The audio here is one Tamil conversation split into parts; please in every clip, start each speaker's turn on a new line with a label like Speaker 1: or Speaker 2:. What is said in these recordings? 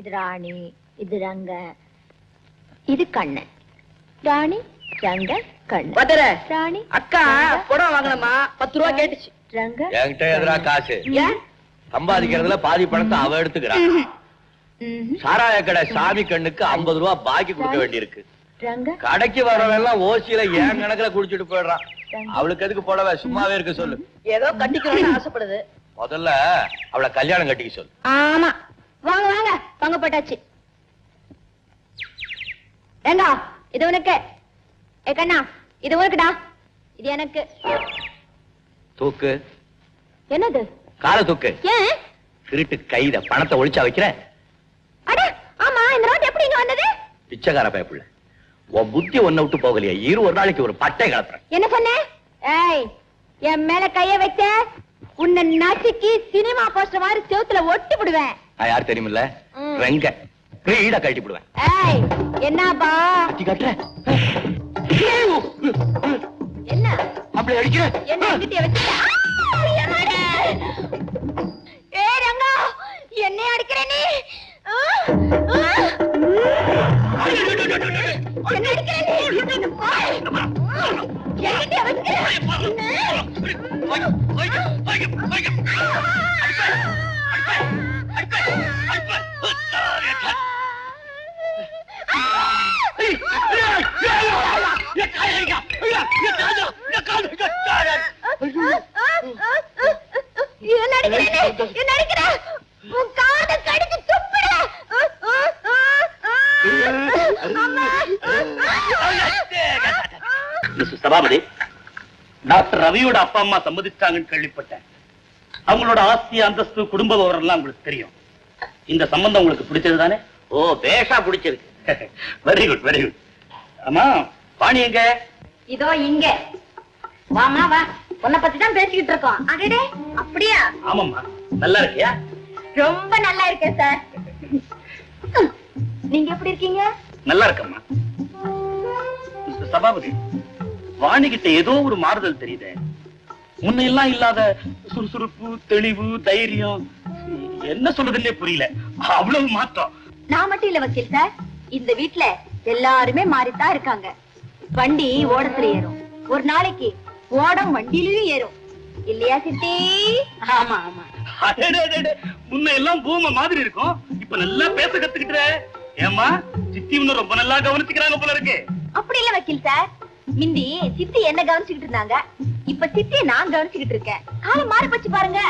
Speaker 1: இது ராணி இது ரங்க இது கண்ணன். ராணி ரங்க கண்ணன்.
Speaker 2: பதற
Speaker 1: ராணி
Speaker 2: அக்கா புடவை வாங்கணுமா? பத்து ரூபா கேட்டுச்சு.
Speaker 1: ரங்க.
Speaker 3: என்கிட்ட எதிரா காசு? சம்பாதிக்கிறதுல பாதி பணத்தை அவ எடுத்துக்கிறான். சாராய கடை சாமி கண்ணுக்கு ஐம்பது ரூபா பாக்கி கொடுக்க வேண்டியிருக்கு.
Speaker 1: ரங்க.
Speaker 3: கடைக்கு வரவன் எல்லாம் ஓசியில ஏன் கணக்குல குடிச்சிட்டு போயிடுறான் அவளுக்கு எதுக்கு புடவை? சும்மாவே இருக்க சொல்லு.
Speaker 2: ஏதோ கட்டிக்கணும்னு ஆசைப்படுது.
Speaker 3: முதல்ல அவளை கல்யாணம் கட்டிக்க சொல்லு.
Speaker 1: ஆமா. வாங்க வாங்க. வாங்க போட்டாச்சு. ஏங்க இது உனக்கு? ஏ கண்ணா இது உனக்குடா. இது எனக்கு.
Speaker 3: தூக்கு.
Speaker 1: என்னது?
Speaker 3: காலை தூக்கு.
Speaker 1: ஏன்?
Speaker 3: திருட்டு கைத பணத்தை ஒளிச்சா வைக்கிறேன்.
Speaker 1: அட ஆமா இந்த ரோட் எப்படி இங்க வந்தது?
Speaker 3: பிச்சைக்கார பயப்புள்ள. உன் புத்தி ஒன்ன விட்டு போகலையா. இரு ஒரு நாளைக்கு ஒரு பட்டை கலப்புறேன்.
Speaker 1: என்ன சொன்ன? ஏய் என் மேல கைய வச்ச உன்னை நசுக்கி சினிமா போஸ்டர் மாதிரி செவுத்துல ஒட்டி விடுவேன்
Speaker 3: யார் தெரியுமில்ல. ரெங்க. கிரீட கழட்டி போடுவேன்.
Speaker 1: ஏய் என்னப்பா?
Speaker 3: கட்டி காட்டுறேன்
Speaker 1: என்ன?
Speaker 3: அப்படி அடிக்கிறேன்
Speaker 1: என்ன எங்கிட்ட வச்சுட்ட. ஏய் ரங்கா என்னை அடிக்கிற நீ. என்னை அடிக்கிற நீ? என்ன அடிக்கிற நீ
Speaker 4: சபாபதி டாக்டர் ரவியோட அப்பா அம்மா சம்மதிச்சாங்கன்னு கேள்விப்பட்டேன். அவங்களோட ஆஸ்தி அந்தஸ்து குடும்ப விவரம் எல்லாம் உங்களுக்கு தெரியும். இந்த சம்பந்தம் உங்களுக்கு பிடிச்சது தானே?
Speaker 3: ஓ பேஷா பிடிச்சிருக்கு
Speaker 4: வெரி குட் வெரி குட் ஆமா வாணி எங்க?
Speaker 1: இதோ இங்க. வாமா வா. உன்னை பத்தி தான் பேசிக்கிட்டு இருக்கோம். அடடே அப்படியா?
Speaker 4: ஆமாம்மா. நல்லா இருக்கியா?
Speaker 1: ரொம்ப நல்லா இருக்கேன் சார் நீங்க எப்படி இருக்கீங்க?
Speaker 4: நல்லா இருக்கம்மா. சபாபதி வாணி கிட்ட ஏதோ ஒரு மாறுதல் தெரியுதே. முன்ன எல்லாம் இல்லாத சுறுசுறுப்பு தெளிவு தைரியம். என்ன சொல்றதுன்னே புரியல. அவ்வளவு மாற்றம்.
Speaker 1: நான் மட்டும் இல்ல வக்கீல் சார். இந்த வீட்ல எல்லாருமே மாறித்தான் இருக்காங்க. வண்டி ஓடத்துல ஏறும். ஒரு நாளைக்கு ஓடம் வண்டியிலயும் ஏறும். இல்லையா சித்தி? ஆமா ஆமா.
Speaker 4: முன்ன எல்லாம் பூம மாதிரி இருக்கும். இப்ப நல்லா பேச கத்துக்கிட்ட. ஏமா சித்தி இன்னும் ரொம்ப நல்லா கவனிச்சுக்கிறாங்க போல இருக்கு.
Speaker 1: அப்படி இல்ல வக்கீல் சார். மிந்தி சித்தி என்ன கவனிச்சுக்கிட்டு இருந்தாங்க? இப்ப சித்தியை நான் கவனிச்சுக்கிட்டு இருக்கேன். காலம் மாறி போச்சு பாருங்க.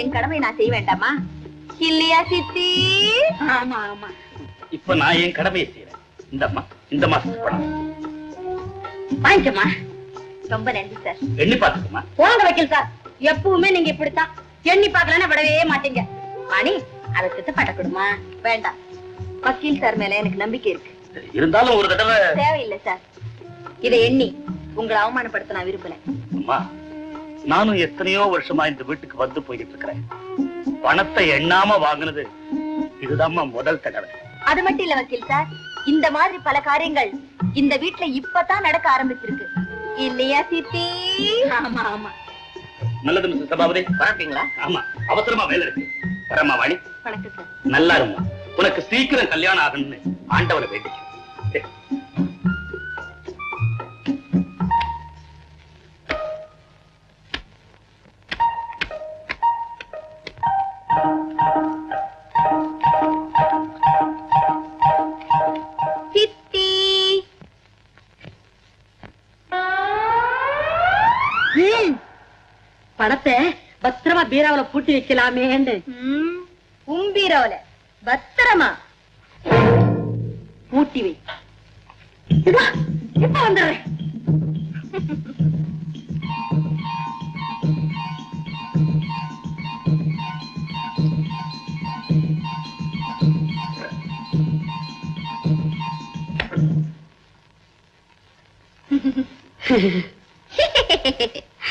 Speaker 1: என் கடமை நான் செய்ய வேண்டாமா? இல்லையா சித்தி? ஆமா ஆமா.
Speaker 4: இப்ப நான் என் கடமையை செய்யறேன் இந்தம்மா இந்த மாசத்துக்கு பணம்
Speaker 1: வாங்கிக்கமா ரொம்ப நன்றி சார்
Speaker 4: எண்ணி பாத்துக்கமா
Speaker 1: போங்க வக்கீல் சார் எப்பவுமே நீங்க இப்படித்தான். எண்ணி பார்க்கலன்னா விடவே மாட்டீங்க. வாணி அதை சித்தப்பாட்ட கொடுமா? வேண்டாம். வக்கீல் சார் மேல எனக்கு நம்பிக்கை இருக்கு.
Speaker 4: இருந்தாலும் ஒரு தடவை
Speaker 1: தேவையில்லை சார் இதை எண்ணி. உங்களை அவமானப்படுத்த நான் விரும்பல.
Speaker 4: அம்மா நானும் எத்தனையோ வருஷமா இந்த வீட்டுக்கு வந்து போய்கிட்டு இருக்கிறேன் பணத்தை எண்ணாம வாங்குனது இதுதாம்மா முதல் தடவை.
Speaker 1: அது மட்டும் இல்ல வக்கீல் சார் இந்த மாதிரி பல காரியங்கள் இந்த வீட்ல இப்பதான் நடக்க ஆரம்பிச்சிருக்கு. இல்லையா சித்தி? ஆமா ஆமா.
Speaker 4: நல்லது மிஸ்டர் சபாபதி.
Speaker 3: பரப்பிங்களா?
Speaker 4: ஆமா அவசரமா வேலை இருக்கு. வரமா வாணி
Speaker 1: வணக்கம் சார்.
Speaker 4: நல்லா இருமா உனக்கு சீக்கிரம் கல்யாணம் ஆகணும்னு ஆண்டவனை வேண்டிக்க
Speaker 2: பணத்தை பத்திரமா பீராவுல பூட்டி வைக்கலாமேன்னு.
Speaker 1: ம், உம்பீரோல பத்திரமா?
Speaker 2: பூட்டி வை. இப்ப வந்துடுறேன்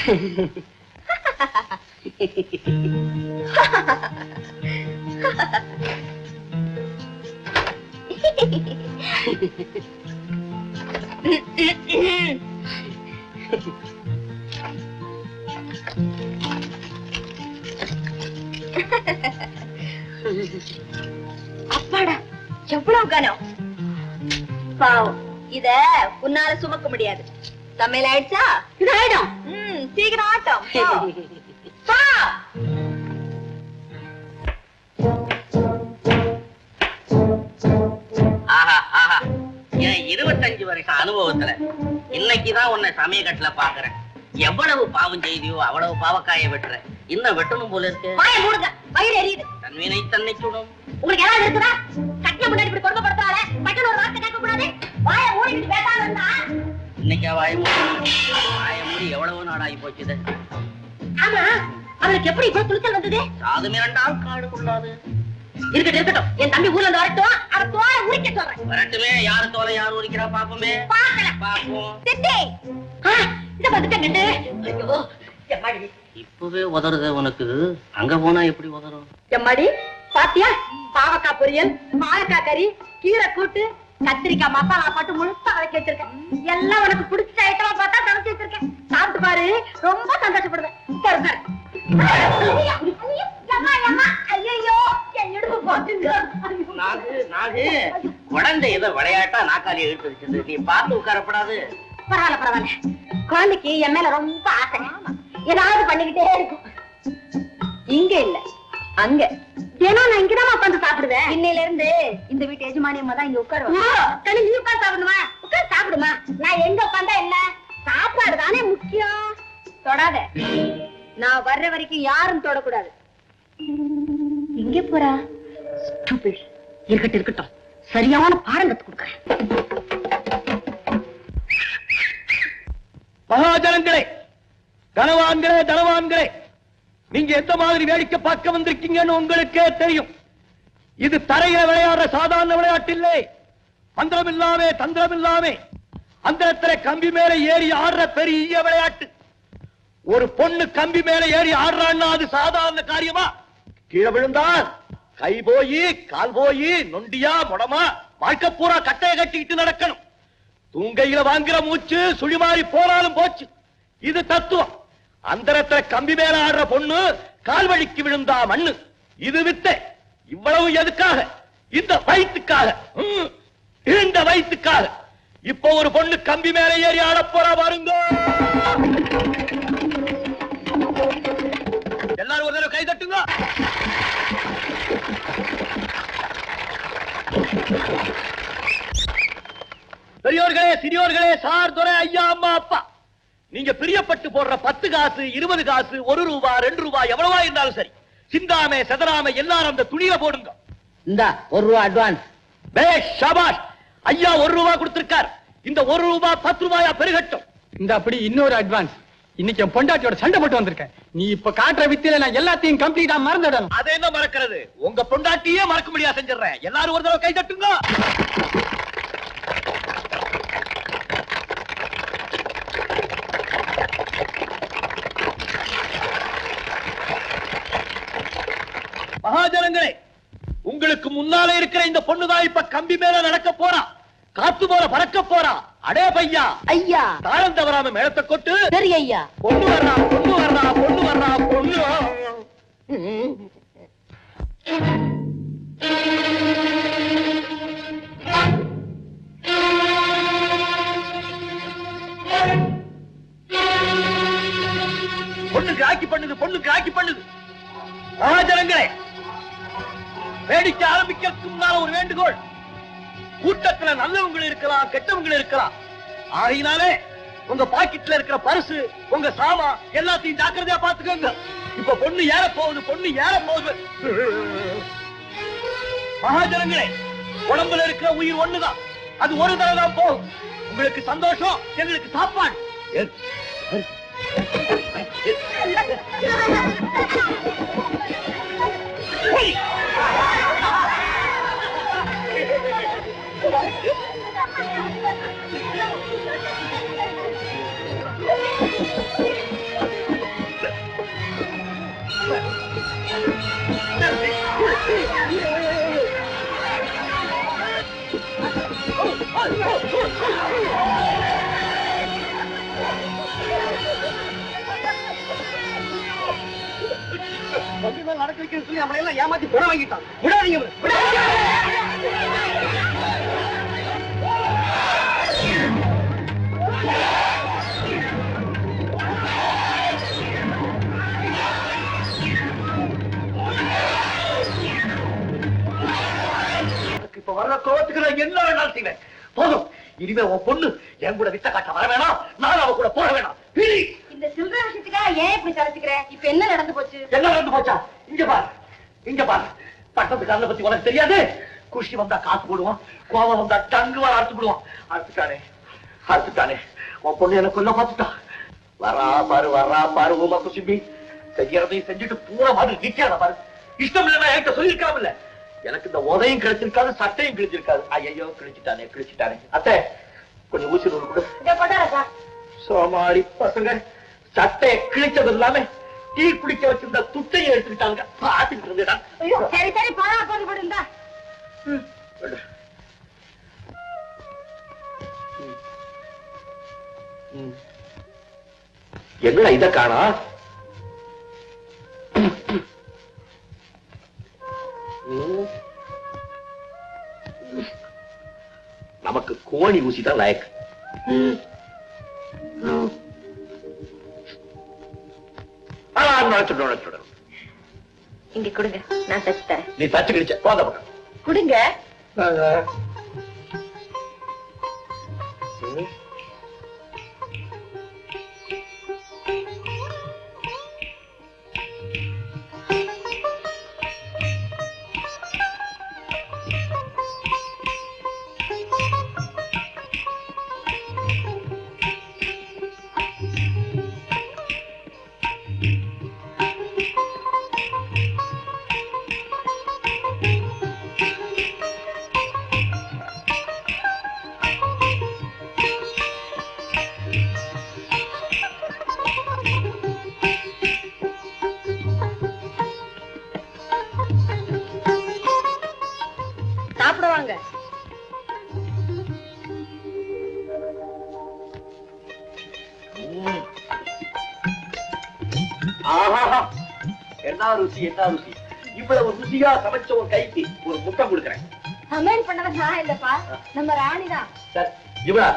Speaker 1: அப்பாடா எவ்வளவு கனம்? பாவம் இத உன்னால சுமக்க முடியாது. சமையல் ஆயிடுச்சா?
Speaker 2: இது ஆயிடும்
Speaker 1: சீக்கிரம் ஆட்டம்.
Speaker 5: என் இருபத்தஞ்சு வருஷம் அனுபவத்துல இன்னைக்குதான் உன்னை சமயக்கட்டுல பாக்குறேன். எவ்வளவு பாவம் செய்தியோ அவ்வளவு பாவக்காய வெட்டுற. இன்னும் வெட்டணும் போல இருக்கு.
Speaker 1: வாயை மூடுங்க. வயிறு எரியுது.
Speaker 5: தன்வினை தன்னை சுடும்
Speaker 1: உங்களுக்கு ஏதாவது இருக்குதா? கட்டின முன்னாடி இப்படி கொடுமைப்படுத்தாத பட்டன் ஒரு வார்த்தை கேட்க கூடாது வாயை மூடிக்கிட்டு பேசாம இருந்தா?
Speaker 5: இன்னைக்கா வாய மூடி. வாய மூடி எவ்வளவு நாளாகி போச்சுது.
Speaker 1: ஆமா அவளுக்கு எப்படி இப்ப துணிச்சல் வந்தது?
Speaker 5: சாது மிரண்டால் காடு கொள்ளாது
Speaker 1: இருக்கட்டும் இருக்கட்டும். என் தம்பி ஊர்ல இருந்து வரட்டும். அவ தோலை உரிக்க சொல்றேன்.
Speaker 5: வரட்டுமே யாரு தோலை யாரு உரிக்கிறா பாப்போமே?
Speaker 1: பாக்கல
Speaker 5: பாப்போம்
Speaker 1: சித்தி! இத வந்துட்டேன் ஐயோ எம்மாடி
Speaker 5: இப்பவே உதறுது உனக்கு. அங்க போனா எப்படி உதறும்?
Speaker 2: எம்மாடி பாத்தியா? பாவக்காய் பொரியல் பாவக்காய் கறி கீரை கூட்டு கத்திரிக்காய் மசாலா போட்டு முழுசா கலக்கி வச்சிருக்கேன். எல்லாம் உனக்கு பிடிச்ச ஐட்டமா பார்த்தா சமைச்சு வச்சிருக்கேன். சாப்பிட்டு பாரு ரொம்ப சந்தோஷப்படுவேன்.
Speaker 5: குழந்தை ஏதோ விளையாட்டா நாக்காளி இழுத்து வச்சது நீ பார்த்து உட்காரப்படாது.
Speaker 2: பரவாயில்ல பரவாயில்ல. குழந்தைக்கு என் மேல ரொம்ப ஆசை. ஏதாவது பண்ணிக்கிட்டே இருக்கும். இங்க இல்ல அங்க. தினம் நான் இங்கதான் உட்காந்து சாப்பிடுவேன்.
Speaker 1: இன்னையில இருந்து இந்த வீட்டு தான் இங்க
Speaker 2: கனி நீ உட்காந்து சாப்பிடுமா உட்காந்து சாப்பிடுமா? நான் எங்க உட்காந்தா என்ன? சாப்பாடு தானே முக்கியம்.
Speaker 1: தொடாத. நான் வர்ற வரைக்கும் யாரும் தொடக்கூடாது. எங்க போறா?
Speaker 2: Stupid. இருக்கட்டும் இருக்கட்டும். சரியான பாடம் கத்து கொடுக்குறேன்.
Speaker 3: மகாஜனங்களே கனவான்களே தனவான்களே நீங்க எந்த மாதிரி வேடிக்கை பார்க்க வந்திருக்கீங்கன்னு உங்களுக்கே தெரியும். இது தரையில விளையாடுற சாதாரண விளையாட்டு இல்லை. மந்திரம் இல்லாமே தந்திரம் இல்லாமே அந்த கம்பி மேல ஏறி ஆடுற பெரிய விளையாட்டு. ஒரு பொண்ணு கம்பி மேல ஏறி ஆடுறான்னா அது சாதாரண காரியமா? கீழே விழுந்தான் கை போயி கால் போயி நொண்டியா முடமா வாழ்க்கை பூரா கட்டையை கட்டிக்கிட்டு நடக்கணும். தூங்கையில வாங்குற மூச்சு சுழிமாறி போனாலும் போச்சு. இது தத்துவம். அந்தரத்துல கம்பி மேல ஆடுற பொண்ணு கால் வழிக்கு விழுந்தா மண்ணு. இது வித்தை. இவ்வளவு எதுக்காக? இந்த வயிற்றுக்காக இந்த வயிற்றுக்காக இப்போ ஒரு பொண்ணு கம்பி மேல ஏறி ஆடப் போறா பாருங்க. சிறியோர்களே சார் துரை ஐயா அம்மா அப்பா. நீங்க பிரியப்பட்டு போடுற பத்து காசு இருபது காசு ஒரு ரூபா ரெண்டு ரூபா எவ்வளவா இருந்தாலும் சரி. சிந்தாமே செதறாம எல்லாரும் அந்த துணியில போடுங்க.
Speaker 5: இந்தா ஒரு ரூபா அட்வான்ஸ்
Speaker 3: பேஷ் ஷாபாஷ். ஐயா ஒரு ரூபா கொடுத்திருக்கார். இந்த ஒரு ரூபா பத்து ரூபாயா பெருகட்டும்.
Speaker 6: இந்த அப்படி இன்னொரு அட்வான்ஸ் இன்னைக்கு என் பொண்டாட்டியோட சண்டை போட்டு வந்திருக்கேன். நீ இப்ப காட்டுற வித்தியில நான் எல்லாத்தையும் கம்ப்ளீட்டா மறந்துடணும்.
Speaker 3: அதை என்ன மறக்கிறது? உங்க பொண்டாட்டியே மறக்க முடியா செஞ்சிடறேன். எல்லாரும் ஒரு தடவை கை தட்டுங்க. மகாஜனங்களே உங்களுக்கு முன்னாலே இருக்கிற இந்த பொண்ணுதான் இப்ப கம்பி மேல நடக்க போறா. காத்து போல பறக்க போறா. அடே பையா.
Speaker 2: ஐயா.
Speaker 3: தாளம் தவறாம மேளத்தை கொட்டு.
Speaker 2: சரி ஐயா.
Speaker 3: பொண்ணு வர்றா பொண்ணு வர்றா பொண்ணு வர்றா பொண்ணு. பொண்ணுக்கு ஆக்கி பண்ணுது பொண்ணுக்கு ஆக்கி பண்ணுது. மகாஜனங்களே வேடிக்கை ஆரம்பிக்கிறதுக்கு முன்னால ஒரு வேண்டுகோள். கூட்டத்துல நல்லவங்க இருக்கலாம் கெட்டவங்க இருக்கலாம். ஆகையினாலே உங்க பாக்கெட்ல இருக்கிற பரிசு உங்க சாமா எல்லாத்தையும் ஜாக்கிரதையா பாத்துக்கோங்க. இப்ப பொண்ணு ஏற போகுது பொண்ணு ஏற போகுது. மகாஜனங்களே உடம்புல இருக்கிற உயிர் ஒண்ணுதான். அது ஒரு தடவை தான் போகும். உங்களுக்கு சந்தோஷம் எங்களுக்கு சாப்பாடு. Oh, நடக்க வைக்கிறேன்னு சொல்லி நம்மளை ஏமாத்தி புற வாங்கிட்டான். விடாதீங்க இப்ப வர்ற கோவத்துக்கு நான் என்ன வேணாலும் செய்வேன். போதும். இனிமே உன் பொண்ணு என் கூட வித்த காட்ட வர வேணாம். நான் அவ கூட போக வேணாம்.
Speaker 2: ஏன் இப்படி கலைச்சுக்கிற இப்ப என்ன நடந்து போச்சு?
Speaker 3: என்ன நடந்து போச்சா? இங்க பார். இங்க பார். பட்டத்துக்காரனை பத்தி உனக்கு தெரியாது. குஷி வந்தா காசு போடுவான். கோவம் வந்தா டங்கு வர அறுத்து போடுவான். அறுத்துட்டானே. அறுத்துட்டானே. உன் பொண்ணு எனக்கு கொல்ல பார்த்துட்டான் வரா பாரு வரா பாரு உமா குசும்பி. செய்யறதையும் செஞ்சுட்டு பூரா மாதிரி நிக்காத பாரு. இஷ்டம் இல்லைன்னா என்கிட்ட சொல்லியிருக்காமல்ல எனக்கு இந்த உதையும் கிடைச்சிருக்காது சட்டையும் கிழிச்சிருக்காது. ஐயோ கிழிச்சிட்டானே கிழிச்சிட்டானே. அத்தை கொஞ்சம் ஊசி நூல் கொடு. சோமாரி பசங்க சட்டையை கிழிச்சது இல்லாம டீ குடிக்க வச்சிருந்த துட்டையை எடுத்துக்கிட்டாங்க பாத்துக்கிட்டு இருந்தேடா.
Speaker 2: ஐயோ சரி சரி போடா போது போடு இந்தா.
Speaker 3: என்னடா இத காணா? நமக்கு கோணி ஊசி தான் லாயக்கு ஆ, நுழைச்சிடு, நுழைச்சிடு.
Speaker 1: இங்க கொடுங்க நான் தச்சு தரேன்.
Speaker 3: நீ தச்சு கிழிச்ச போத
Speaker 1: கொடுங்க.
Speaker 3: என்ன ருசி என்ன ருசி? இவ்வளவு ருசியா சமைச்ச ஒரு கைக்கு ஒரு முட்டை கொடுக்குறேன்.
Speaker 2: சமையல் பண்ணது நான் இல்லப்பா. நம்ம ராணி தான்
Speaker 3: சார் இவளா?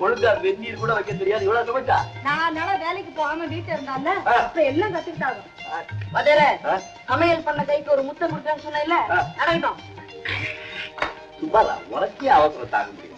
Speaker 3: ஒழுங்கா வெந்நீர் கூட வைக்க தெரியாது. இவ்வளவு சமைச்சா?
Speaker 2: நான் நாள வேலைக்கு போகாம வீட்டுல இருந்தால. அப்ப எல்லாம் கத்துக்கிட்டாங்க மதர? சமையல் பண்ண கைக்கு ஒரு முத்தம் கொடுத்தேன்னு சொன்னேன்ல
Speaker 3: ஆ.
Speaker 2: நடக்கட்டும்.
Speaker 3: சும்மாதான் உனக்கே அவசரம் தாங்க முடியும்.